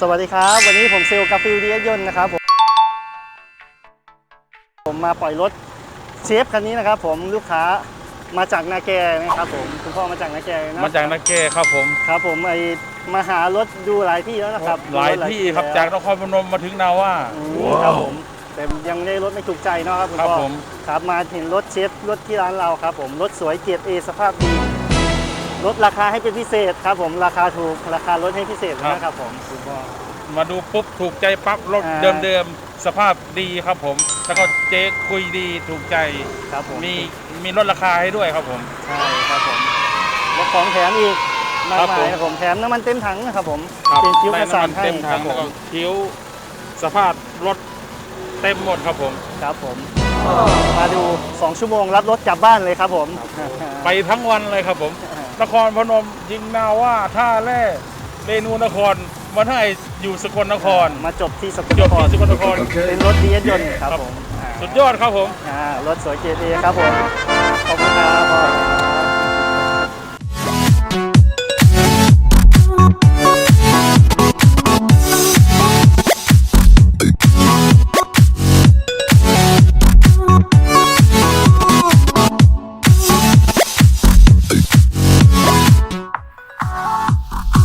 สวัสดีครับ วันนี้ผมเซลล์กาฟิลดีเอสยนต์นะครับผมผมมาปล่อยรถเชฟคันนี้นะครับ ผมลูกค้ามาจากนาแกนะครับผมคุณพ่อมาจากนาแกนะมาจากนักเก้ครับผมครับผมไอมาหารถดูหลายที่แล้วนะครับหลายที่ครับแล้วจากนครพนมมาถึงนาว่าอืมครับผมแต่ยังได้รถไม่ถูกใจเนาะครับคุณครับพ่อผมครับมาเห็นรถเชฟรถที่ร้านเราครับ ผมรถสวยเกียรติเอสภาพดี ลดราคาให้เป็นพิเศษครับผมราคาถูกราคาลดให้พิเศษนะครับผมคุณพ่อ มาดูปุ๊บถูกใจปั๊บรถอ่า เดิมๆ สภาพดีครับผม แล้วก็เจ๊คุยดีถูกใจ ครับผมมีมีลดราคาให้ด้วยครับผม ใช่ครับผมแล้วของแถมอีกมากครับผมมายครับผมแถมน้ำมันเต็มถังนะครับผมครับเป็นคิ้วกได้ระสานน้ำมันให้เต็มคถัรังบผแล้วก็มคิ้วสภาพรถเต็มหมดครับผม ครับผมมาดู 2 ชั่วโมงรับรถกลับบ้านเลยครับผม ไปทั้งวันเลยครับผม นครพนมยิงนาว่าท่าแร่เรนูนครมาให้อยู่สกลนคร มาจบที่สกลจนบครที่สกลนคร เป็นรถดีเอสยนต์ครับผมสุดยอดครับผม อ่ารถสวยเกียรติเอครับผม ขอบคุณครับ